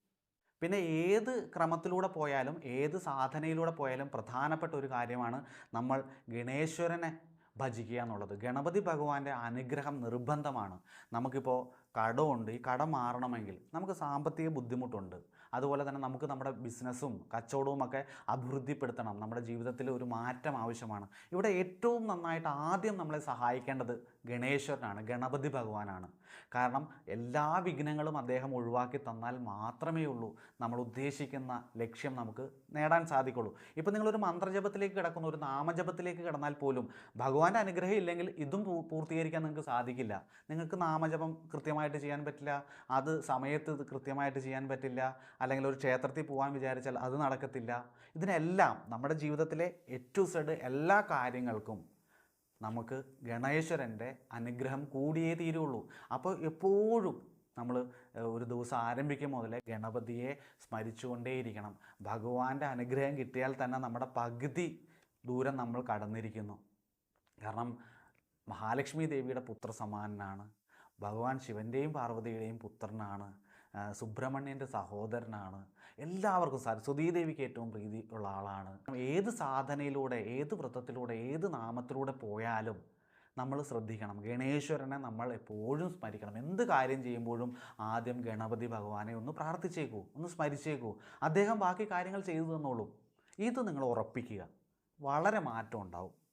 പിന്നെ ഏത് ക്രമത്തിലൂടെ പോയാലും ഏത് സാധനയിലൂടെ പോയാലും പ്രധാനപ്പെട്ട ഒരു കാര്യമാണ് നമ്മൾ ഗണേശ്വരനെ ഭജിക്കുക എന്നുള്ളത്. ഗണപതി ഭഗവാന്റെ അനുഗ്രഹം നിർബന്ധമാണ്. നമുക്കിപ്പോൾ കടമുണ്ട്. ഈ കടം മാറണമെങ്കിൽ നമുക്ക് സാമ്പത്തിക ബുദ്ധിമുട്ടുണ്ട്. അതുപോലെ തന്നെ നമുക്ക് നമ്മുടെ ബിസിനസ്സും കച്ചവടവും ഒക്കെ അഭിവൃദ്ധിപ്പെടുത്തണം. നമ്മുടെ ജീവിതത്തിൽ ഒരു മാറ്റം ആവശ്യമാണ്. ഇവിടെ ഏറ്റവും നന്നായിട്ട് ആദ്യം നമ്മളെ സഹായിക്കേണ്ടത് ഗണേശ്വരനാണ് ഗണപതി ഭഗവാനാണ്. കാരണം എല്ലാ വിഘ്നങ്ങളും അദ്ദേഹം ഒഴിവാക്കി തന്നാൽ മാത്രമേ ഉള്ളൂ. നമ്മൾ ഉദ്ദേശിക്കുന്ന ലക്ഷ്യം നമുക്ക് നേടാൻ സാധിക്കുള്ളൂ. ഇപ്പം നിങ്ങളൊരു മന്ത്രജപത്തിലേക്ക് കിടക്കുന്ന ഒരു നാമജപത്തിലേക്ക് കിടന്നാൽ പോലും ഭഗവാന്റെ അനുഗ്രഹം ഇല്ലെങ്കിൽ ഇതും പൂർത്തീകരിക്കാൻ നിങ്ങൾക്ക് സാധിക്കില്ല. നിങ്ങൾക്ക് നാമജപം കൃത്യമായിട്ട് ചെയ്യാൻ പറ്റില്ല അത് സമയത്ത് കൃത്യമായിട്ട് ചെയ്യാൻ പറ്റില്ല അല്ലെങ്കിൽ ഒരു ക്ഷേത്രത്തിൽ പോകാൻ വിചാരിച്ചാൽ അത് നടക്കത്തില്ല. ഇതിനെല്ലാം നമ്മുടെ ജീവിതത്തിലെ എ ടു സെഡ് എല്ലാ കാര്യങ്ങൾക്കും നമുക്ക് ഗണേശ്വരന്റെ അനുഗ്രഹം കൂടിയേ തീരുള്ളൂ. അപ്പോൾ എപ്പോഴും നമ്മൾ ഒരു ദിവസം ആരംഭിക്കും മുതലേ ഗണപതിയെ സ്മരിച്ചുകൊണ്ടേയിരിക്കണം. ഭഗവാന്റെ അനുഗ്രഹം കിട്ടിയാൽ തന്നെ നമ്മുടെ പകുതി ദൂരം നമ്മൾ കടന്നിരിക്കുന്നു. കാരണം മഹാലക്ഷ്മി ദേവിയുടെ പുത്രസമാനനാണ് ഭഗവാൻ ശിവന്റെയും പാർവതിയുടെയും പുത്രനാണ്. സുബ്രഹ്മണ്യന്റെ സഹോദരനാണ്. എല്ലാവർക്കും സാധിക്കും സുധീദേവിക്ക് ഏറ്റവും പ്രീതി ഉള്ള ആളാണ്. ഏത് സാധനയിലൂടെ ഏത് വ്രതത്തിലൂടെ ഏത് നാമത്തിലൂടെ പോയാലും നമ്മൾ ശ്രദ്ധിക്കണം. ഗണേശ്വരനെ നമ്മൾ എപ്പോഴും സ്മരിക്കണം. എന്ത് കാര്യം ചെയ്യുമ്പോഴും ആദ്യം ഗണപതി ഭഗവാനെ ഒന്ന് പ്രാർത്ഥിച്ചേക്കൂ ഒന്ന് സ്മരിച്ചേക്കൂ. അദ്ദേഹം ബാക്കി കാര്യങ്ങൾ ചെയ്തു തന്നോളൂ. ഇത് നിങ്ങൾ ഉറപ്പിക്കുക. വളരെ മാറ്റം ഉണ്ടാവും.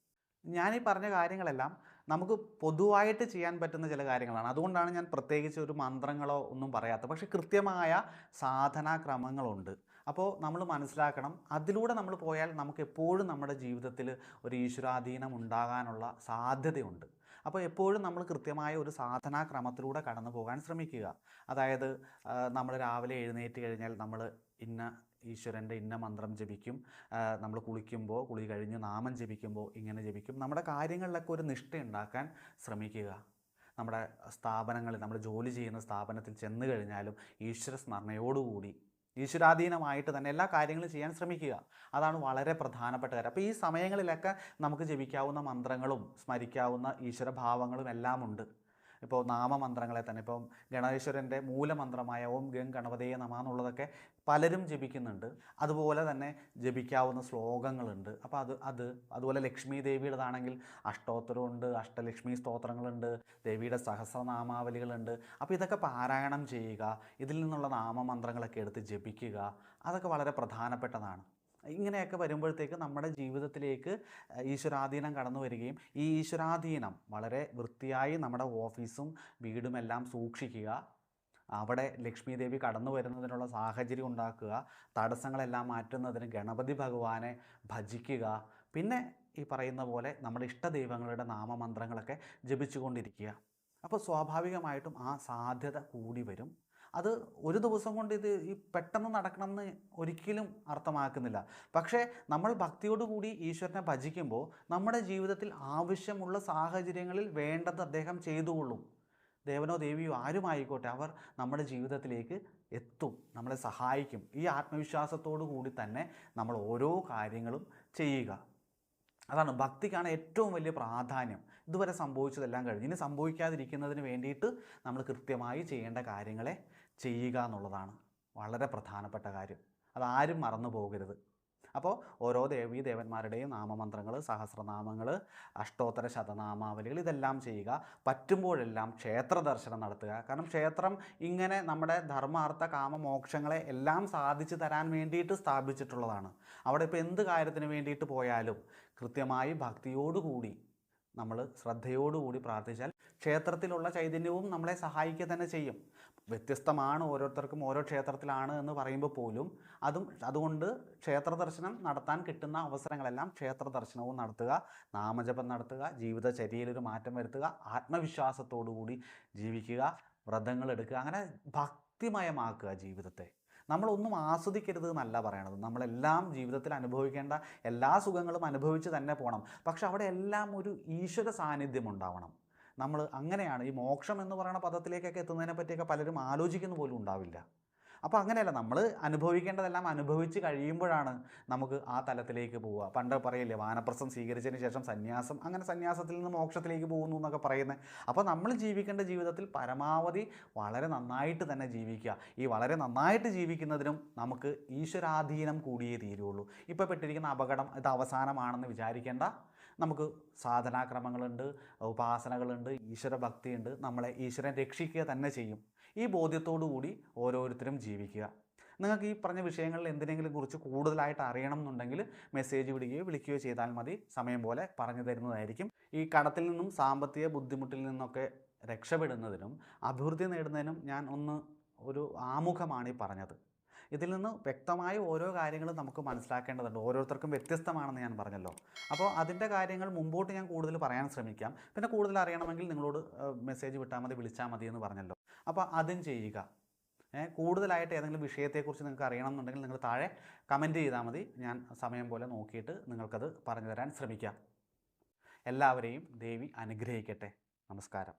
ഞാനീ പറഞ്ഞ കാര്യങ്ങളെല്ലാം നമുക്ക് പൊതുവായിട്ട് ചെയ്യാൻ പറ്റുന്ന ചില കാര്യങ്ങളാണ്. അതുകൊണ്ടാണ് ഞാൻ പ്രത്യേകിച്ച് ഒരു മന്ത്രങ്ങളോ ഒന്നും പറയാത്തത്. പക്ഷേ കൃത്യമായ സാധനാക്രമങ്ങളുണ്ട്. അപ്പോൾ നമ്മൾ മനസ്സിലാക്കണം അതിലൂടെ നമ്മൾ പോയാൽ നമുക്ക് എപ്പോഴും നമ്മുടെ ജീവിതത്തിൽ ഒരു ഈശ്വരാധീനം ഉണ്ടാകാനുള്ള സാധ്യതയുണ്ട്. അപ്പോൾ എപ്പോഴും നമ്മൾ കൃത്യമായ ഒരു സാധനാക്രമത്തിലൂടെ കടന്നു പോകാൻ ശ്രമിക്കുക. അതായത് നമ്മൾ രാവിലെ എഴുന്നേറ്റ് കഴിഞ്ഞാൽ നമ്മൾ ഇന്ന ഈശ്വരന്റെ ഇന്ന മന്ത്രം ജപിക്കും നമ്മൾ കുളിക്കുമ്പോൾ കുളി കഴിഞ്ഞ് നാമം ജപിക്കുമ്പോൾ ഇങ്ങനെ ജപിക്കും. നമ്മുടെ കാര്യങ്ങളിലൊക്കെ ഒരു നിഷ്ഠ ഉണ്ടാക്കാൻ ശ്രമിക്കുക. നമ്മുടെ സ്ഥാപനങ്ങളിൽ നമ്മൾ ജോലി ചെയ്യുന്ന സ്ഥാപനത്തിൽ ചെന്ന് കഴിഞ്ഞാലും ഈശ്വര സ്മരണയോടുകൂടി ഈശ്വരാധീനമായിട്ട് തന്നെ എല്ലാ കാര്യങ്ങളും ചെയ്യാൻ ശ്രമിക്കുക. അതാണ് വളരെ പ്രധാനപ്പെട്ട കാര്യം. അപ്പോൾ ഈ സമയങ്ങളിലൊക്കെ നമുക്ക് ജപിക്കാവുന്ന മന്ത്രങ്ങളും സ്മരിക്കാവുന്ന ഈശ്വരഭാവങ്ങളും എല്ലാം ഉണ്ട്. ഇപ്പോൾ നാമമന്ത്രങ്ങളെ തന്നെ ഇപ്പം ഗണേശ്വരന്റെ മൂലമന്ത്രമായ ഓം ഗം ഗണപതയെ നമ എന്നുള്ളതൊക്കെ പലരും ജപിക്കുന്നുണ്ട്. അതുപോലെ തന്നെ ജപിക്കാവുന്ന ശ്ലോകങ്ങളുണ്ട്. അപ്പോൾ അത് അത് അതുപോലെ ലക്ഷ്മി ദേവിയുടേതാണെങ്കിൽ അഷ്ടോത്തരമുണ്ട് അഷ്ടലക്ഷ്മി സ്തോത്രങ്ങളുണ്ട് ദേവിയുടെ സഹസ്രനാമാവലികളുണ്ട്. അപ്പോൾ ഇതൊക്കെ പാരായണം ചെയ്യുക ഇതിൽ നിന്നുള്ള നാമമന്ത്രങ്ങളൊക്കെ എടുത്ത് ജപിക്കുക അതൊക്കെ വളരെ പ്രധാനപ്പെട്ടതാണ്. ഇങ്ങനെയൊക്കെ വരുമ്പോഴത്തേക്ക് നമ്മുടെ ജീവിതത്തിലേക്ക് ഈശ്വരാധീനം കടന്നു വരികയും ഈ ഈശ്വരാധീനം വളരെ വൃത്തിയായി നമ്മുടെ ഓഫീസും വീടുമെല്ലാം സൂക്ഷിക്കുക അവിടെ ലക്ഷ്മി ദേവി കടന്നു വരുന്നതിനുള്ള സാഹചര്യം ഉണ്ടാക്കുക തടസ്സങ്ങളെല്ലാം മാറ്റുന്നതിന് ഗണപതി ഭഗവാനെ ഭജിക്കുക പിന്നെ ഈ പറയുന്ന പോലെ നമ്മുടെ ഇഷ്ടദൈവങ്ങളുടെ നാമമന്ത്രങ്ങളൊക്കെ ജപിച്ചുകൊണ്ടിരിക്കുക. അപ്പോൾ സ്വാഭാവികമായിട്ടും ആ സാധ്യത കൂടി വരും. അത് ഒരു ദിവസം കൊണ്ട് ഇത് ഈ പെട്ടെന്ന് നടക്കണമെന്ന് ഒരിക്കലും അർത്ഥമാക്കുന്നില്ല. പക്ഷേ നമ്മൾ ഭക്തിയോടുകൂടി ഈശ്വരനെ ഭജിക്കുമ്പോൾ നമ്മുടെ ജീവിതത്തിൽ ആവശ്യമുള്ള സാഹചര്യങ്ങളിൽ വേണ്ടത് അദ്ദേഹം ചെയ്തുകൊള്ളും. ദേവനോ ദേവിയോ ആരുമായിക്കോട്ടെ അവർ നമ്മുടെ ജീവിതത്തിലേക്ക് എത്തും നമ്മളെ സഹായിക്കും. ഈ ആത്മവിശ്വാസത്തോടു കൂടി തന്നെ നമ്മൾ ഓരോ കാര്യങ്ങളും ചെയ്യുക. അതാണ് ഭക്തിക്കാണ് ഏറ്റവും വലിയ പ്രാധാന്യം. ഇതുവരെ സംഭവിച്ചതെല്ലാം കഴിഞ്ഞ്. ഇനി സംഭവിക്കാതിരിക്കുന്നതിന് വേണ്ടിയിട്ട് നമ്മൾ കൃത്യമായി ചെയ്യേണ്ട കാര്യങ്ങളെ ചെയ്യുക എന്നുള്ളതാണ് വളരെ പ്രധാനപ്പെട്ട കാര്യം. അതാരും മറന്നു പോകരുത് അപ്പോൾ ഓരോ ദേവീ ദേവന്മാരുടെയും നാമമന്ത്രങ്ങൾ സഹസ്രനാമങ്ങൾ അഷ്ടോത്തര ശതനാമാവലികൾ ഇതെല്ലാം ചെയ്യുക. പറ്റുമ്പോഴെല്ലാം ക്ഷേത്ര ദർശനം നടത്തുക. കാരണം ക്ഷേത്രം ഇങ്ങനെ നമ്മുടെ ധർമാർത്ഥ കാമ മോക്ഷങ്ങളെ എല്ലാം സാധിച്ചു തരാൻ വേണ്ടിയിട്ട് സ്ഥാപിച്ചിട്ടുള്ളതാണ്. അവിടെ ഇപ്പോൾ എന്ത് കാര്യത്തിന് വേണ്ടിയിട്ട് പോയാലും കൃത്യമായി ഭക്തിയോടുകൂടി നമ്മൾ ശ്രദ്ധയോടുകൂടി പ്രാർത്ഥിച്ചാൽ ക്ഷേത്രത്തിലുള്ള ചൈതന്യവും നമ്മളെ സഹായിക്കുക തന്നെ ചെയ്യും. വ്യത്യസ്തമാണ് ഓരോരുത്തർക്കും ഓരോ ക്ഷേത്രത്തിലാണ് എന്ന് പറയുമ്പോൾ പോലും അതും അതുകൊണ്ട് ക്ഷേത്ര ദർശനം നടത്താൻ കിട്ടുന്ന അവസരങ്ങളെല്ലാം ക്ഷേത്ര ദർശനവും നടത്തുക നാമജപം നടത്തുക ജീവിതചര്യയിലൊരു മാറ്റം വരുത്തുക ആത്മവിശ്വാസത്തോടുകൂടി ജീവിക്കുക വ്രതങ്ങൾ എടുക്കുക അങ്ങനെ ഭക്തിമയമാക്കുക ജീവിതത്തെ. നമ്മളൊന്നും ആസ്വദിക്കരുത് എന്നല്ല പറയണത്. നമ്മളെല്ലാം ജീവിതത്തിൽ അനുഭവിക്കേണ്ട എല്ലാ സുഖങ്ങളും അനുഭവിച്ച് തന്നെ പോകണം. പക്ഷെ അവിടെ എല്ലാം ഒരു ഈശ്വര സാന്നിധ്യം ഉണ്ടാവണം. നമ്മൾ അങ്ങനെയാണ് ഈ മോക്ഷം എന്ന് പറയുന്ന പദത്തിലേക്കൊക്കെ എത്തുന്നതിനെ പറ്റിയൊക്കെ പലരും ആലോചിക്കുന്ന പോലും ഉണ്ടാവില്ല. അപ്പോൾ അങ്ങനെയല്ല നമ്മൾ അനുഭവിക്കേണ്ടതെല്ലാം അനുഭവിച്ച് കഴിയുമ്പോഴാണ് നമുക്ക് ആ തലത്തിലേക്ക് പോവുക. പണ്ട് പറയില്ലേ വാനപ്രസം സ്വീകരിച്ചതിന് ശേഷം സന്യാസം അങ്ങനെ സന്യാസത്തിൽ നിന്ന് മോക്ഷത്തിലേക്ക് പോകുന്നു എന്നൊക്കെ പറയുന്നത്. അപ്പോൾ നമ്മൾ ജീവിക്കേണ്ട ജീവിതത്തിൽ പരമാവധി വളരെ നന്നായിട്ട് തന്നെ ജീവിക്കുക. ഈ വളരെ നന്നായിട്ട് ജീവിക്കുന്നതിനും നമുക്ക് ഈശ്വരാധീനം കൂടിയേ തീരുള്ളൂ. ഇപ്പോൾ പെട്ടിരിക്കുന്ന അപകടം ഇത് അവസാനമാണെന്ന് വിചാരിക്കേണ്ട നമുക്ക് സാധനാക്രമങ്ങളുണ്ട് ഉപാസനകളുണ്ട് ഈശ്വര ഭക്തിയുണ്ട് നമ്മളെ ഈശ്വരൻ രക്ഷിക്കുക തന്നെ ചെയ്യും. ഈ ബോധ്യത്തോടു കൂടി ഓരോരുത്തരും ജീവിക്കുക. നിങ്ങൾക്ക് ഈ പറഞ്ഞ വിഷയങ്ങളിൽ എന്തിനെങ്കിലും കുറിച്ച് കൂടുതലായിട്ട് അറിയണം എന്നുണ്ടെങ്കിൽ മെസ്സേജ് വിടുകയോ വിളിക്കുകയോ ചെയ്താൽ മതി. സമയം പോലെ പറഞ്ഞു തരുന്നതായിരിക്കും. ഈ കടത്തിൽ നിന്നും സാമ്പത്തിക ബുദ്ധിമുട്ടിൽ നിന്നൊക്കെ രക്ഷപ്പെടുന്നതിനും അഭിവൃദ്ധി നേടുന്നതിനും ഞാൻ ഒന്ന് ഒരു ആമുഖമാണ് ഈ പറഞ്ഞത്. ഇതിൽ നിന്ന് വ്യക്തമായ ഓരോ കാര്യങ്ങളും നമുക്ക് മനസ്സിലാക്കേണ്ടതുണ്ട്. ഓരോരുത്തർക്കും വ്യത്യസ്തമാണെന്ന് ഞാൻ പറഞ്ഞല്ലോ. അപ്പോൾ അതിന്റെ കാര്യങ്ങൾ മുമ്പോട്ട് ഞാൻ കൂടുതൽ പറയാൻ ശ്രമിക്കാം. പിന്നെ കൂടുതൽ അറിയണമെങ്കിൽ നിങ്ങളോട് മെസ്സേജ് വിട്ടാൽ മതി വിളിച്ചാൽ മതി എന്ന് പറഞ്ഞല്ലോ. അപ്പോൾ അതും ചെയ്യുക. കൂടുതലായിട്ട് ഏതെങ്കിലും വിഷയത്തെക്കുറിച്ച് നിങ്ങൾക്ക് അറിയണം എന്നുണ്ടെങ്കിൽ നിങ്ങൾ താഴെ കമന്റ് ചെയ്താൽ മതി. ഞാൻ സമയം പോലെ നോക്കിയിട്ട് നിങ്ങൾക്കത് പറഞ്ഞു തരാൻ ശ്രമിക്കാം. എല്ലാവരെയും ദേവി അനുഗ്രഹിക്കട്ടെ. നമസ്കാരം.